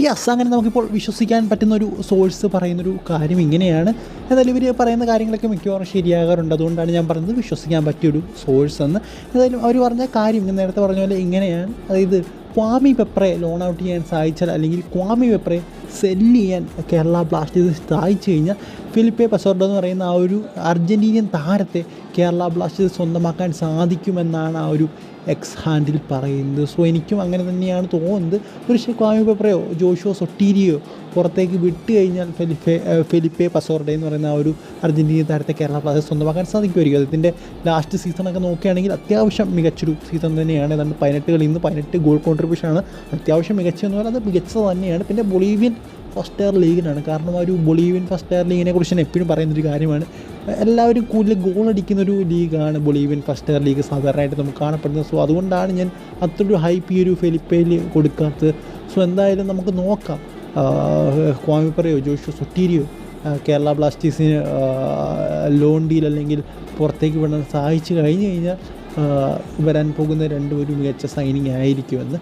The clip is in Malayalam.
യെസ് അങ്ങനെ നമുക്കിപ്പോൾ വിശ്വസിക്കാൻ പറ്റുന്ന ഒരു സോഴ്സ് പറയുന്നൊരു കാര്യം ഇങ്ങനെയാണ്. എന്തായാലും ഇവർ പറയുന്ന കാര്യങ്ങളൊക്കെ മിക്കവാറും ശരിയാകാറുണ്ട്. അതുകൊണ്ടാണ് ഞാൻ പറയുന്നത് വിശ്വസിക്കാൻ പറ്റിയൊരു സോഴ്സ് എന്ന്. എന്തായാലും അവർ പറഞ്ഞ കാര്യം നേരത്തെ പറഞ്ഞ പോലെ ഇങ്ങനെയാണ്. അതായത് ക്വാമി പെപ്പറെ ലോൺ ഔട്ട് ചെയ്യാൻ സാധിച്ചാൽ അല്ലെങ്കിൽ ക്വാമി പെപ്പറെ സെല്ല് ചെയ്യാൻ കേരള ബ്ലാസ്റ്റേഴ്സ് സാധിച്ചു കഴിഞ്ഞാൽ ഫിലിപ്പെ പസോർഡോ എന്ന് പറയുന്ന ആ ഒരു അർജന്റീനിയൻ താരത്തെ കേരള ബ്ലാസ്റ്റേഴ്സ് സ്വന്തമാക്കാൻ സാധിക്കുമെന്നാണ് ആ ഒരു എക്സ് ഹാൻഡിൽ പറയുന്നത്. സോ എനിക്കും അങ്ങനെ തന്നെയാണ് തോന്നുന്നത്. ഒരു ക്വാമി പെപ്പറയോ ജോഷോ സൊട്ടീരിയോ പുറത്തേക്ക് വിട്ട് കഴിഞ്ഞാൽ ഫെലിഫെ ഫെലിപ്പെ പസോർഡെ എന്ന് പറയുന്ന ആ ഒരു അർജന്റീനിയൻ താരത്തെ കേരള ബ്ലാസ്റ്റേഴ്സ് സ്വന്തമാക്കാൻ സാധിക്കുമായിരിക്കും. അദ്ദേഹത്തിന്റെ ലാസ്റ്റ് സീസണൊക്കെ നോക്കുകയാണെങ്കിൽ അത്യാവശ്യം മികച്ചൊരു സീസൺ തന്നെയാണ്. ഏതാണ്ട് പതിനെട്ട് കളിയിൽ നിന്ന് പതിനെട്ട് ഗോൾ കോൺട്രിബ്യൂഷനാണ് അത്യാവശ്യം മികച്ചതെന്ന് പറഞ്ഞാൽ അത് മികച്ചത് തന്നെയാണ്. പിന്നെ ബൊളീവിയൻ ഫസ്റ്റ് എയർ ലീഗിനാണ് കാരണം ഒരു ബൊളീവിയൻ ഫസ്റ്റ് എയർ ലീഗിനെ കുറിച്ച് ഞാൻ എപ്പോഴും പറയുന്നൊരു കാര്യമാണ്. എല്ലാവരും കൂടുതൽ ഗോൾ അടിക്കുന്ന ഒരു ലീഗാണ് ബൊളീവിയൻ ഫസ്റ്റ് എയർ ലീഗ് സാധാരണയായിട്ട് നമുക്ക് കാണപ്പെടുന്നത്. സോ അതുകൊണ്ടാണ് ഞാൻ അത്രയൊരു ഹൈപ്പ് ഈ ഒരു ഫെലിപ്പയിൽ കൊടുക്കാത്തത്. സോ എന്തായാലും നമുക്ക് നോക്കാം. ക്വാമിപ്പറയോ ജോഷോ സുട്ടീരിയോ കേരള ബ്ലാസ്റ്റേഴ്സിന് ലോൺ ഡീൽ അല്ലെങ്കിൽ പുറത്തേക്ക് വിടാൻ സഹായിച്ചു കഴിഞ്ഞ് കഴിഞ്ഞാൽ വരാൻ പോകുന്ന രണ്ട് മികച്ച സൈനിങ് ആയിരിക്കുമെന്ന്